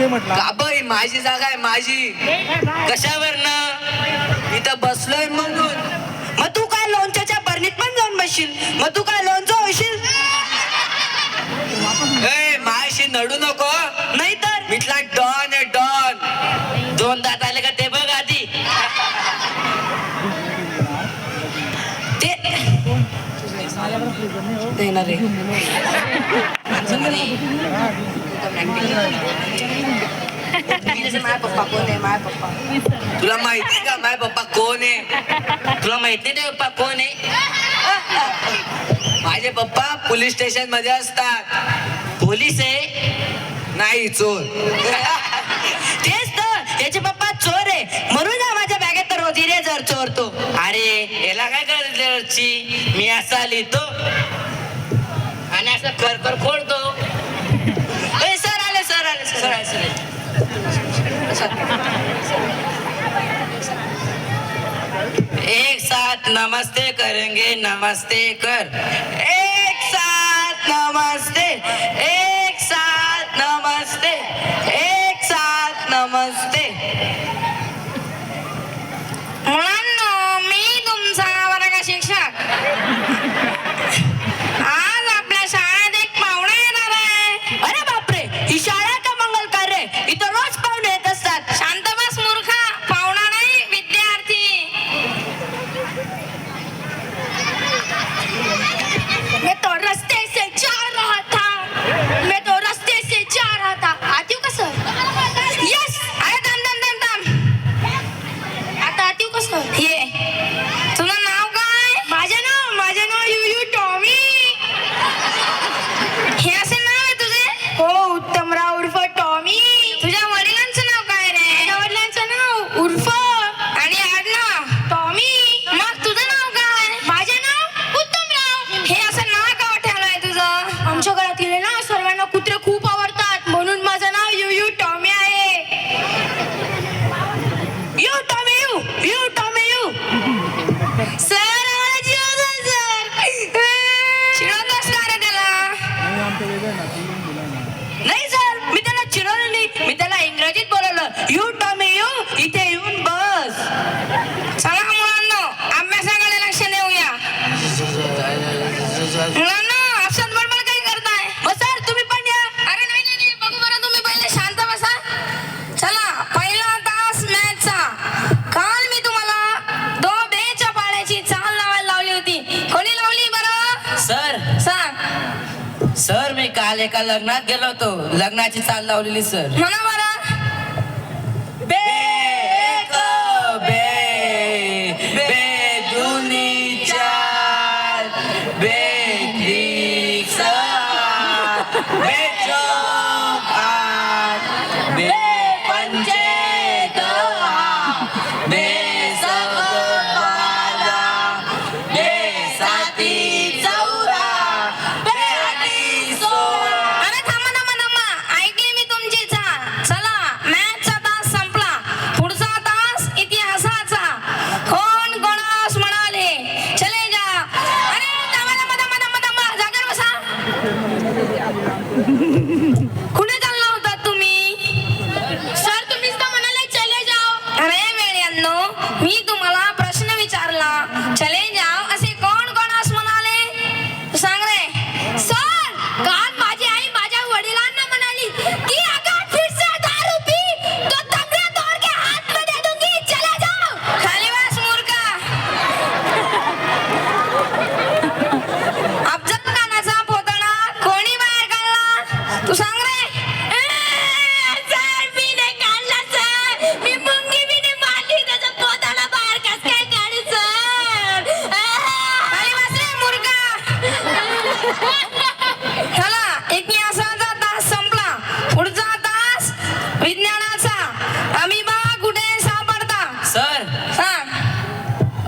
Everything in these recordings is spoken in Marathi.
दे म्हटलं. काब ही माझी जागा आहे माझी. कशावर ना इथं बसलोय म्हणून. मग तू काय लोणच्याच्या बरणीत पण जाऊन बसशील? मग तू काय लोणचं होशील? ए माझ्याशी नडू नको. नाही तर मिठला डॉन आहे डॉन. दोन दात आले का ते बघ आधी. ते देणार रे माझा पप्पा कोण आहे माझा पप्पा तुला माहिती का माझे पप्पा कोण आहे तुला माहिती नाही पप्पा कोण आहे माझे पप्पा पोलीस स्टेशनमध्ये असतात पोलीस आहे नाही चोर तेच तर याचे पप्पा चोर आहे म्हणून हा माझ्या बॅगेत तर रोज इरेजर चोरतो अरे याला काय करायची मी असा लिहितो आणि असं कर कर खोडतो ए सर आले सर आले सर आले सर आले एक साथ नमस्ते करेंगे नमस्ते कर। एक साथ नमस्ते एक साथ नमस्ते एक साथ नमस्ते। ये. तुझं नाव काय? माझे नाव माझे नाव यू यू टॉमी. हे असे नाव आहे तुझे? हो उत्तमराव उर्फ टॉमी. तुझ्या वडिलांचं नाव काय रे? माझ्या वडिलांचं नाव उर्फ आणि आडनाव? टॉमी. मग तुझं नाव काय? माझे नाव उत्तमराव. हे असं नाव का ठेवलंय तुझं? आमच्या घरातील एका लग्नात गेलो होतो. लग्नाची चाल लावलेली सर म्हणा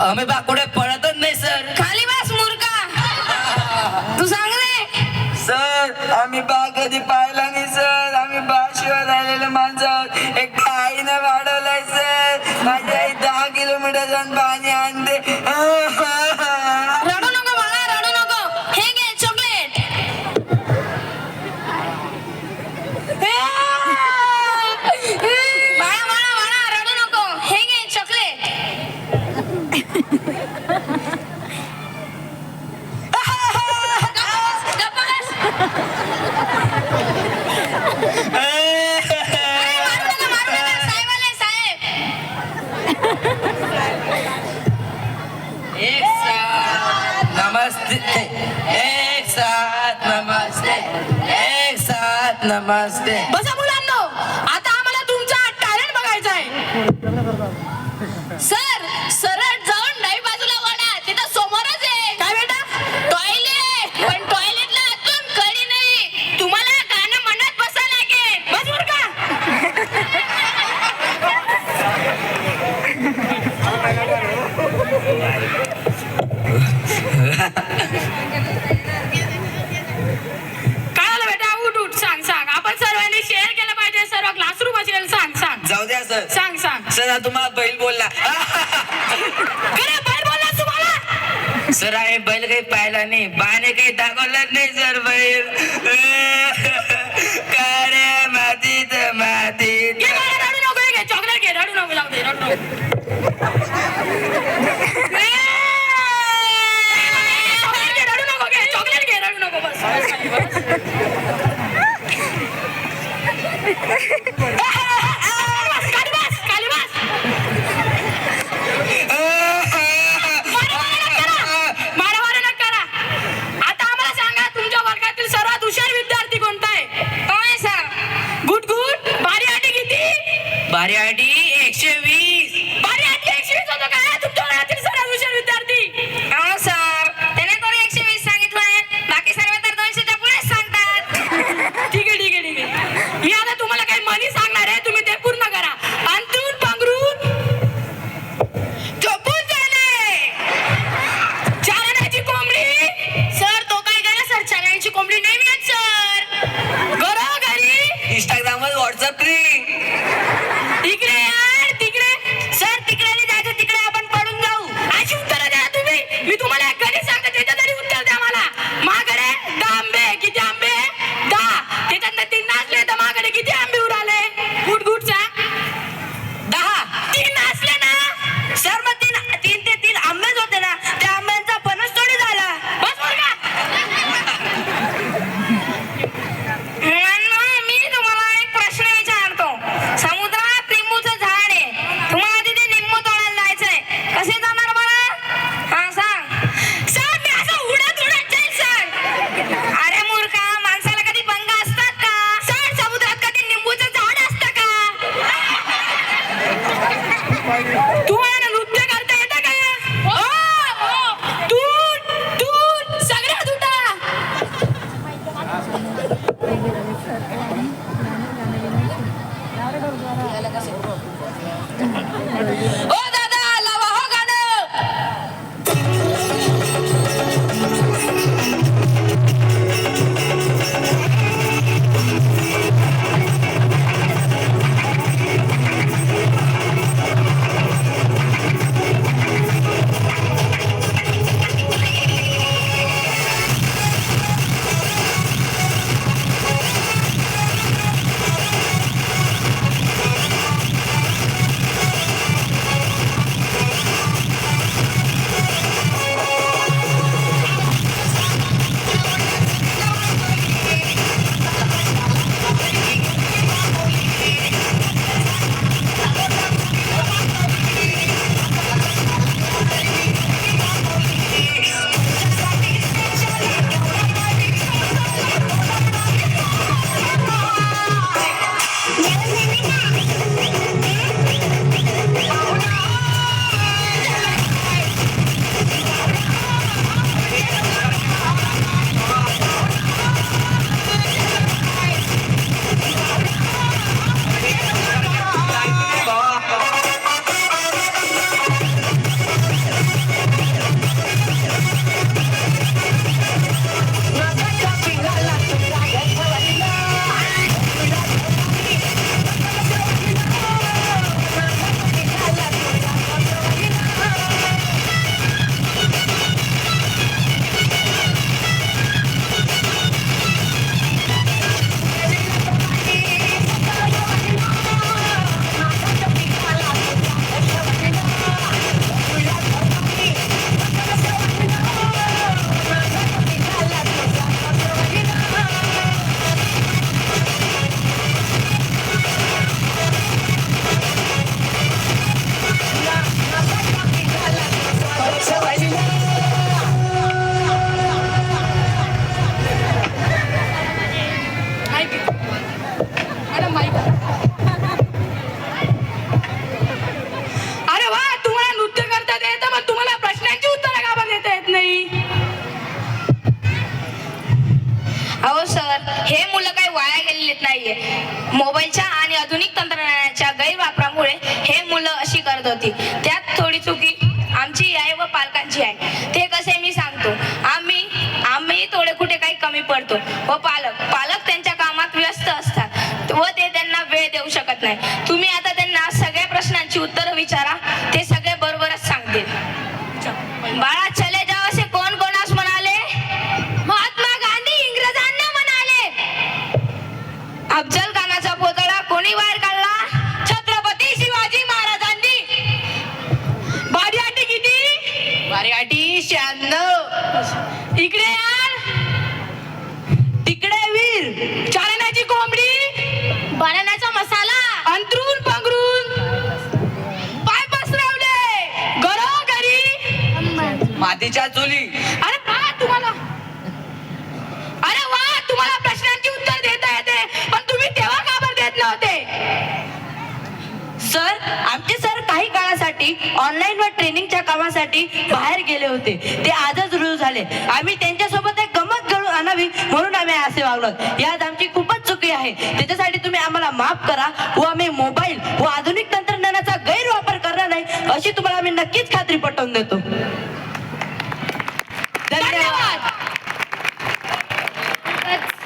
आम्ही बा कुठे पळतच नाही सर खाली वास मूर्खा तू सांग रे सर आम्ही बा कधी पाहिला नमस्ते. एक साथ नमस्ते. एक साथ नमस्ते. बसा सांग. सांग सदा तुम्हाला बैल बोलला. तुम्हाला? सर आहे बैल काही पाहिला नाही. बाने काही दाखवलं नाही सर बैल. काळ्या मातीत मातीत. ये मला चॉकलेट नको नको नको, What's up, link. Sir हे मुलं काही वाया गेलेलेत नाहीये. मोबाईलच्या आणि आधुनिक तंत्रज्ञानाच्या गैरवापरामुळे हे मुलं अशी करत होती. त्यात थोडी चुकी आमची आहे व पालकांची आहे. ते कसे मी सांगतो. आम्ही आम्ही थोडे कुठे काही कमी पडतो व पालक पालक त्यांच्या कामात व्यस्त असतात व ते त्यांना वेळ देऊ शकत नाही. तुम्ही आता त्यांना सगळ्या प्रश्नांची उत्तरं विचारा. मातीच्या चुली. अरे वा तुम्हाला. अरे वा तुम्हाला प्रश्नांची उत्तर देता येते पण तुम्ही तेव्हा का बरं देत नव्हते? सर आमचे सर काही काळासाठी ऑनलाईन व ट्रेनिंगच्या कामासाठी बाहेर गेले होते. ते आजच रुजू झाले. आम्ही त्यांच्यासोबत एक गमत घडून आणावी म्हणून आम्ही असे वागलो यात आमची खूपच चुकी आहे. त्याच्यासाठी तुम्ही आम्हाला माफ करा व आम्ही मोबाईल व आधुनिक तंत्रज्ञानाचा गैरवापर करणार नाही अशी तुम्हाला आम्ही नक्कीच खात्री पटवून देतो. धन्यवाद.